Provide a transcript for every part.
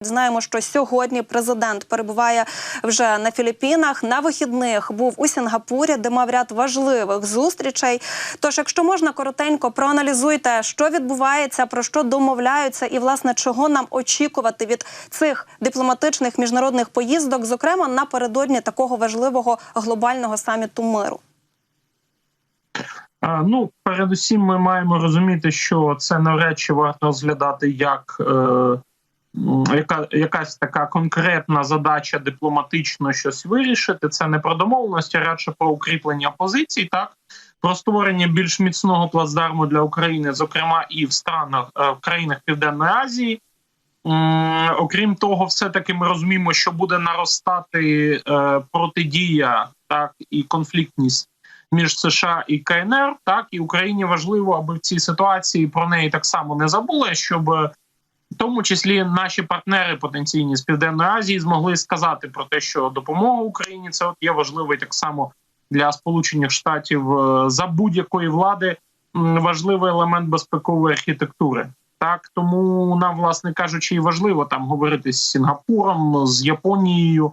Знаємо, що сьогодні президент перебуває вже на Філіппінах. На вихідних був у Сінгапурі, де мав ряд важливих зустрічей. Тож, якщо можна коротенько, проаналізуйте, що відбувається, про що домовляються, і власне чого нам очікувати від цих дипломатичних міжнародних поїздок, зокрема напередодні такого важливого глобального саміту миру. Ну, передусім, ми маємо розуміти, що це навряд чи варто розглядати як е, яка, якась така конкретна задача дипломатично щось вирішити. Це не про домовленості, а радше про укріплення позицій, так про створення більш міцного плацдарму для України, зокрема і в странах е, в країнах Південної Азії. Окрім того, все таки ми розуміємо, що буде наростати е, протидія, так і конфліктність між США і КНР. Так і Україні важливо, аби в цій ситуації про неї так само не забули, щоб в тому числі наші партнери потенційні з південної Азії змогли сказати про те, що допомога Україні це от є важливий так само для Сполучених Штатів е, за будь-якої влади важливий елемент безпекової архітектури. Так тому нам, власне кажучи, і важливо там говорити з Сінгапуром, з Японією.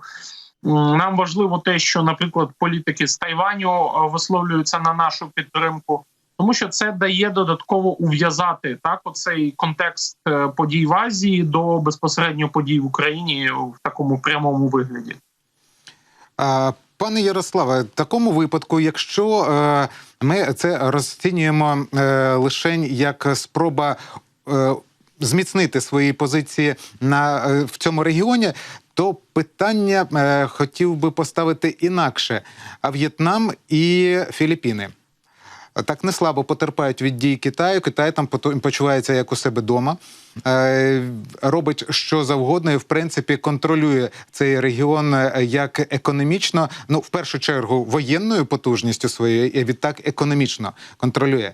Нам важливо те, що, наприклад, політики з Тайваню е, висловлюються на нашу підтримку, тому що це дає додатково ув'язати так оцей контекст е, подій в Азії до безпосередньо подій в Україні в такому прямому вигляді. А, Пане Ярославе, в такому випадку, якщо е, ми це розцінюємо е, лише як спроба е, зміцнити свої позиції на е, в цьому регіоні, то питання е, хотів би поставити інакше: а В'єтнам і Філіппіни. Так не слабо потерпають від дій Китаю. Китай там почувається як у себе вдома, е, робить що завгодно, і в принципі контролює цей регіон е, як економічно, ну в першу чергу воєнною потужністю своєю, і відтак економічно контролює.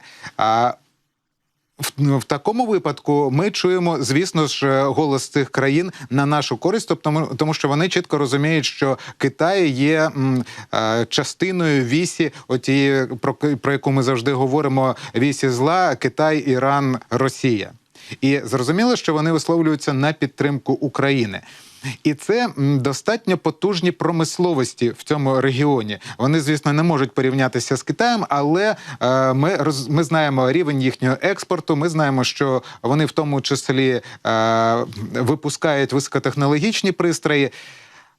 В, ну, в такому випадку ми чуємо, звісно ж, е, голос цих країн на нашу користь, тобто тому, що вони чітко розуміють, що Китай є м, е, частиною вісі, отієї, про, про яку ми завжди говоримо: вісі зла Китай, Іран, Росія. І зрозуміло, що вони висловлюються на підтримку України. І це достатньо потужні промисловості в цьому регіоні. Вони, звісно, не можуть порівнятися з Китаєм, але е, ми ми знаємо рівень їхнього експорту. Ми знаємо, що вони в тому числі е, випускають високотехнологічні пристрої.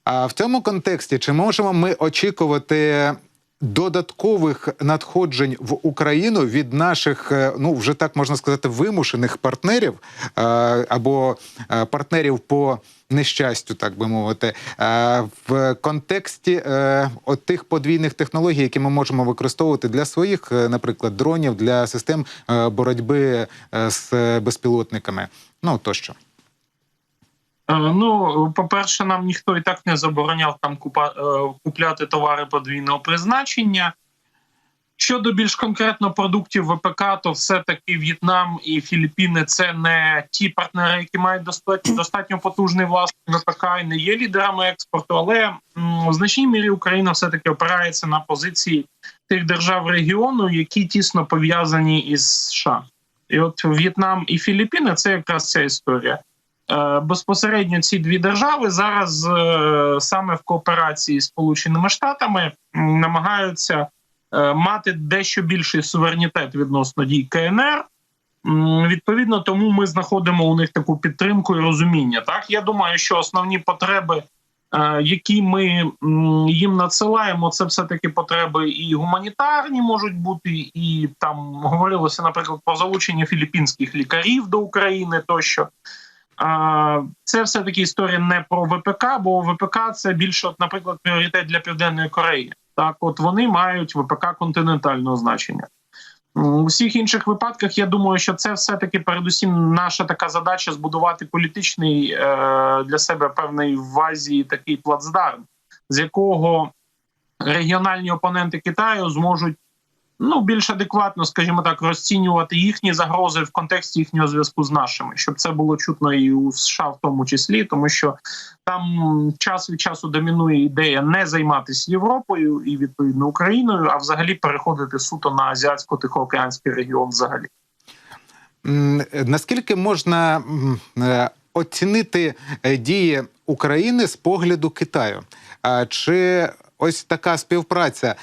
А в цьому контексті чи можемо ми очікувати додаткових надходжень в Україну від наших, е, ну вже так можна сказати, вимушених партнерів е, або е, партнерів по нещастю, так би мовити, в контексті тих подвійних технологій, які ми можемо використовувати для своїх, наприклад, дронів, для систем боротьби з безпілотниками, ну тощо. Е, Ну, по-перше, нам ніхто і так не забороняв там купа, е, купляти товари подвійного призначення. Щодо більш конкретно продуктів ВПК, то все-таки В'єтнам і Філіппіни це не ті партнери, які мають достатньо, достатньо потужний власний ВПК і не є лідерами експорту. Але в значній мірі Україна все таки опирається на позиції тих держав регіону, які тісно пов'язані із США. І от В'єтнам і Філіппіни це якраз ця історія. Е, Безпосередньо ці дві держави зараз е, саме в кооперації з Сполученими Штатами намагаються е, мати дещо більший суверенітет відносно дій КНР. Відповідно, тому ми знаходимо у них таку підтримку і розуміння. Так я думаю, що основні потреби, які ми їм надсилаємо, це все таки потреби і гуманітарні можуть бути, і там говорилося, наприклад, про залучення філіппінських лікарів до України тощо. Це все таки історія не про ВПК, бо ВПК це більше, от, наприклад, пріоритет для Південної Кореї. Так, от вони мають ВПК континентального значення. У всіх інших випадках я думаю, що це все таки передусім наша така задача збудувати політичний е, для себе певний в Азії такий плацдарм, з якого регіональні опоненти Китаю зможуть ну більш адекватно, скажімо так, розцінювати їхні загрози в контексті їхнього зв'язку з нашими, щоб це було чутно і у США, в тому числі, тому що там час від часу домінує ідея не займатися Європою і відповідно Україною, а взагалі переходити суто на азіатсько-тихоокеанський регіон. Взагалі, Наскільки можна е, оцінити е, дії України з погляду Китаю. Чи ось така співпраця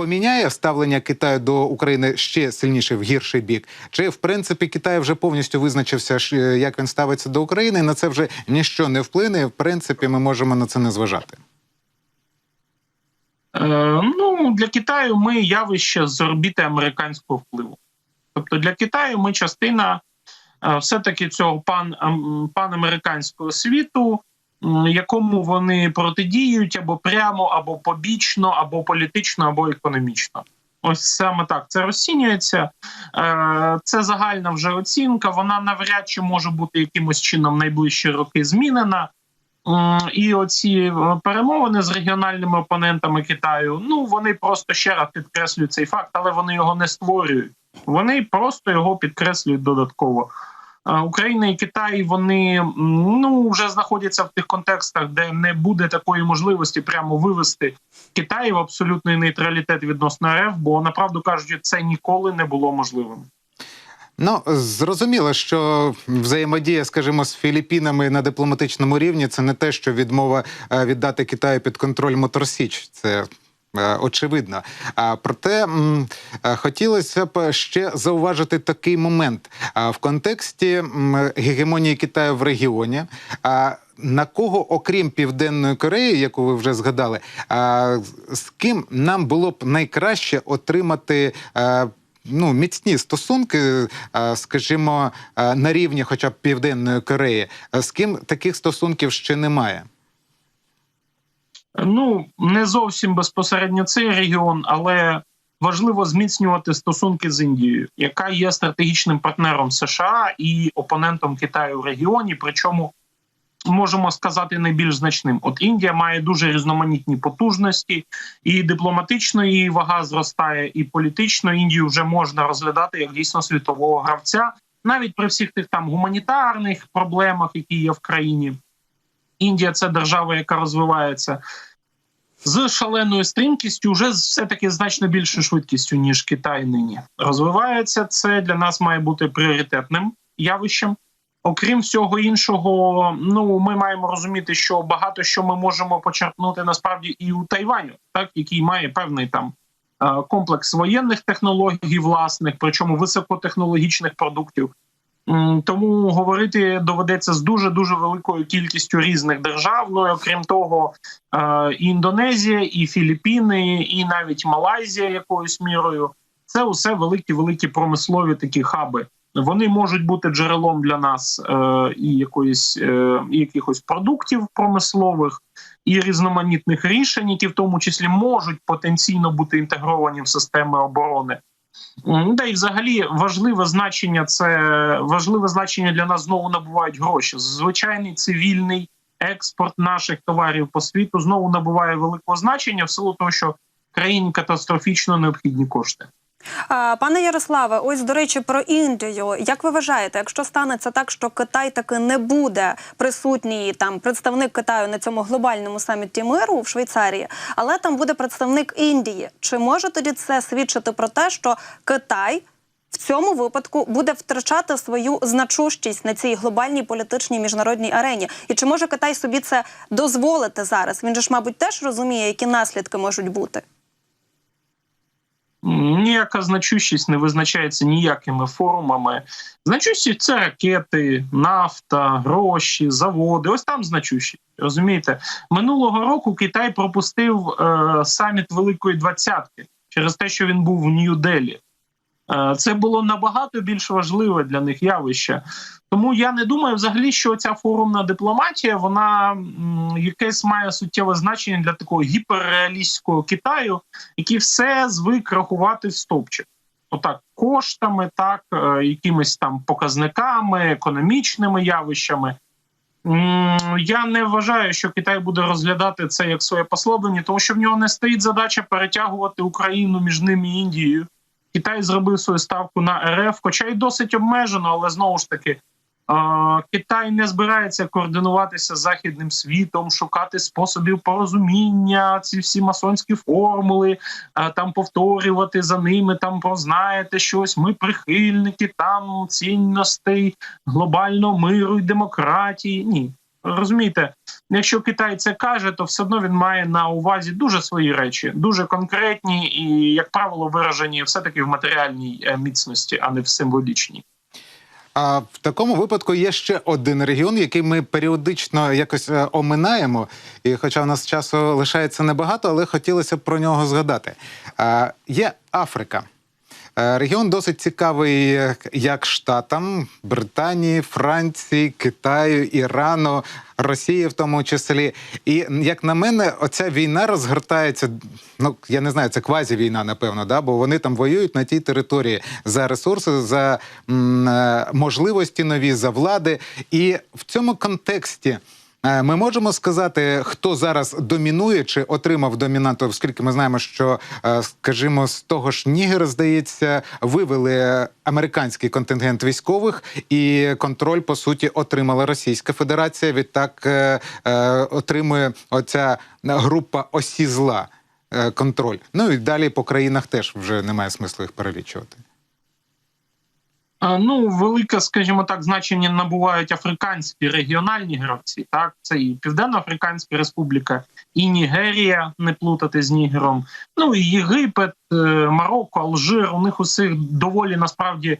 поміняє ставлення Китаю до України ще сильніше в гірший бік? Чи в принципі Китай вже повністю визначився, е, як він ставиться до України, на це вже ніщо не вплине? В принципі, ми можемо на це не зважати. Е, ну, для Китаю ми явище з орбіти американського впливу. Тобто для Китаю ми частина е, все-таки цього пан, ам, панамериканського світу, якому вони протидіють або прямо, або побічно, або політично, або економічно. Ось саме так це розцінюється. Е, Це загальна вже оцінка. Вона навряд чи може бути якимось чином найближчі роки змінена. І оці е, перемовини з регіональними опонентами Китаю, ну вони просто ще раз підкреслюють цей факт, але вони його не створюють. Вони просто його підкреслюють додатково. Україна і Китай вони ну вже знаходяться в тих контекстах, де не буде такої можливості прямо вивести Китай в абсолютний нейтралітет відносно РФ, бо направду кажучи, це ніколи не було можливим. Ну зрозуміло, що взаємодія, скажімо, з Філіппінами на дипломатичному рівні це не те, що відмова е, віддати Китаю під контроль Моторсіч. Це очевидно. А проте е, хотілося б ще зауважити такий момент в контексті гегемонії Китаю в регіоні. На кого, окрім Південної Кореї, яку ви вже згадали, з ким нам було б найкраще отримати е, ну, міцні стосунки, е, скажімо, е, на рівні хоча б Південної Кореї, Е, з ким таких стосунків ще немає? Ну не зовсім безпосередньо цей регіон, але важливо зміцнювати стосунки з Індією, яка є стратегічним партнером США і опонентом Китаю в регіоні. Причому можемо сказати найбільш значним. От Індія має дуже різноманітні потужності, і дипломатично її вага зростає, і політично Індію вже можна розглядати як дійсно світового гравця, навіть при всіх тих там гуманітарних проблемах, які є в країні. Індія це держава, яка розвивається з шаленою стрімкістю, вже все таки значно більшою швидкістю ніж Китай нині розвивається. Це для нас має бути пріоритетним явищем. Окрім всього іншого, ну ми маємо розуміти, що багато що ми можемо почерпнути насправді і у Тайваню, так який має певний там е, комплекс воєнних технологій власних, причому високотехнологічних продуктів. Тому говорити доведеться з дуже дуже великою кількістю різних держав. Ну і окрім того, е, і Індонезія, і Філіппіни, і навіть Малайзія якоюсь мірою. Це усе великі великі промислові такі хаби. Вони можуть бути джерелом для нас е, і якоїсь е, і якихось продуктів промислових, і різноманітних рішень, які в тому числі можуть потенційно бути інтегровані в системи оборони. М, Да і взагалі важливе значення це важливе значення для нас знову набувають гроші. Звичайний цивільний експорт наших товарів по світу знову набуває великого значення в силу того, що країні катастрофічно необхідні кошти. Пане Ярославе, ось до речі, про Індію. Як ви вважаєте, якщо станеться так, що Китай таки не буде присутній там представник Китаю на цьому глобальному саміті миру в Швейцарії, але там буде представник Індії, чи може тоді це свідчити про те, що Китай в цьому випадку буде втрачати свою значущість на цій глобальній політичній міжнародній арені? І чи може Китай собі це дозволити зараз? Він же ж, мабуть, теж розуміє, які наслідки можуть бути. Ніяка значущість не визначається ніякими форумами. Значущість це ракети, нафта, гроші, заводи. Ось там значущість. Розумієте, минулого року Китай пропустив е, саміт Великої Двадцятки через те, що він був в Нью-Делі. Це було набагато більш важливе для них явище. Тому я не думаю взагалі, що ця форумна дипломатія вона якесь має суттєве значення для такого гіперреалістського Китаю, який все звик рахувати в стопчик. Отак, коштами, так, е, якимись там показниками, економічними явищами. Я не вважаю, що Китай буде розглядати це як своє послаблення, тому що в нього не стоїть задача перетягувати Україну між ними і Індією. Китай зробив свою ставку на РФ, хоча й досить обмежено, але знову ж таки Китай не збирається координуватися з західним світом, шукати способів порозуміння, ці всі масонські формули, там повторювати за ними. Там про знаєте щось. Ми прихильники там цінностей глобального миру і демократії. Ні, розумієте, якщо Китай це каже, то все одно він має на увазі дуже свої речі, дуже конкретні і, як правило, виражені все таки в матеріальній е, міцності, а не в символічній. А в такому випадку є ще один регіон, який ми періодично якось е, оминаємо. І хоча в нас часу лишається небагато, але хотілося б про нього згадати. А, є Африка. Е, Регіон досить цікавий як Штатам, Британії, Франції, Китаю, Ірану, Росії, в тому числі. І як на мене, оця війна розгортається. Ну я не знаю, це квазі-війна, напевно, да? бо вони там воюють на тій території за ресурси, за е, можливості нові, за влади. І в цьому контексті. Е, Ми можемо сказати, хто зараз домінує чи отримав домінанту, оскільки ми знаємо, що, е, скажімо, з того ж Нігера, здається, вивели американський контингент військових, і контроль по суті отримала Російська Федерація. Відтак е, отримує оця група осі зла контроль. Ну і далі по країнах теж вже немає смислу їх перелічувати. Ну, велике, скажімо так, значення набувають африканські регіональні гравці. Так, це і Південно-Африканська Республіка, і Нігерія, не плутати з Нігером. Ну і Єгипет, е, Марокко, Алжир. У них усіх доволі насправді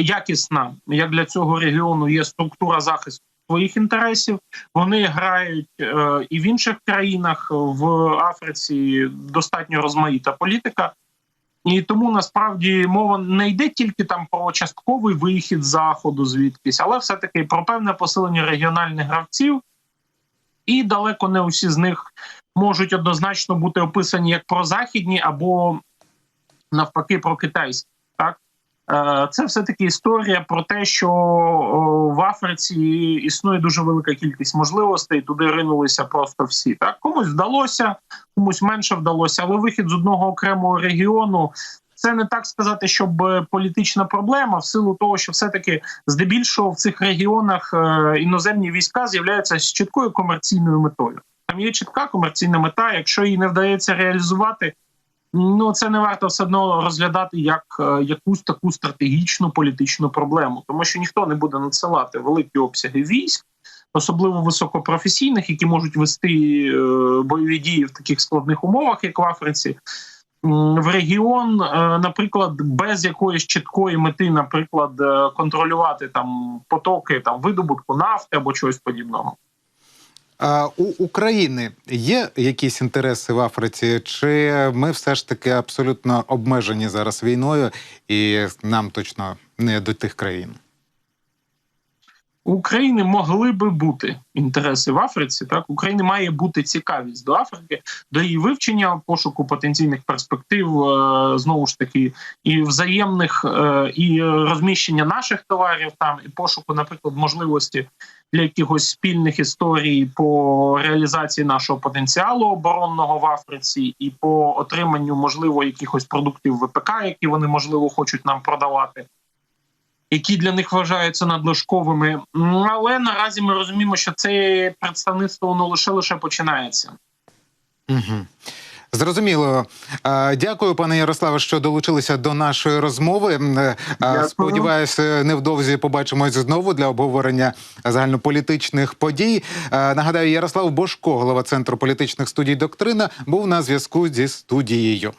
якісна, як для цього регіону є структура захисту своїх інтересів. Вони грають е, і в інших країнах в Африці достатньо розмаїта політика. І тому насправді мова не йде тільки там про частковий вихід заходу звідкись, але все таки про певне посилення регіональних гравців, і далеко не усі з них можуть однозначно бути описані як про західні або навпаки про китайські. Е, це все таки історія про те, що в Африці існує дуже велика кількість можливостей. Туди ринулися просто всі. Так комусь вдалося, комусь менше вдалося, але вихід з одного окремого регіону. Це не так сказати, щоб е, політична проблема, в силу того, що все-таки здебільшого в цих регіонах е, іноземні війська з'являються з чіткою комерційною метою. Там є чітка комерційна мета. Якщо її не вдається реалізувати, ну це не варто все одно розглядати як е, якусь таку стратегічну політичну проблему, тому що ніхто не буде надсилати великі обсяги військ, особливо високопрофесійних, які можуть вести е, бойові дії в таких складних умовах, як в Африці. В регіон, е, наприклад, без якоїсь чіткої мети, наприклад, контролювати там потоки там видобутку нафти або чогось подібного. А у України є якісь інтереси в Африці, чи ми все ж таки абсолютно обмежені зараз війною, і нам точно не до тих країн? У України могли би бути інтереси в Африці. Так України має бути цікавість до Африки, до її вивчення, пошуку потенційних перспектив, е, знову ж таки, і взаємних, е, і розміщення наших товарів там, і пошуку, наприклад, можливості для якихось спільних історій по реалізації нашого потенціалу оборонного в Африці, і по отриманню можливо якихось продуктів ВПК, які вони можливо хочуть нам продавати які для них вважаються надлишковими. Але наразі ми розуміємо, що це представництво воно лише лише починається. Угу. Зрозуміло. Дякую, пане Ярославе, що долучилися до нашої розмови. Е, Дякую. Сподіваюся, невдовзі побачимось знову для обговорення загальнополітичних подій. Нагадаю, Ярослав Бошко, голова центру політичних студій Доктрина, був на зв'язку зі студією.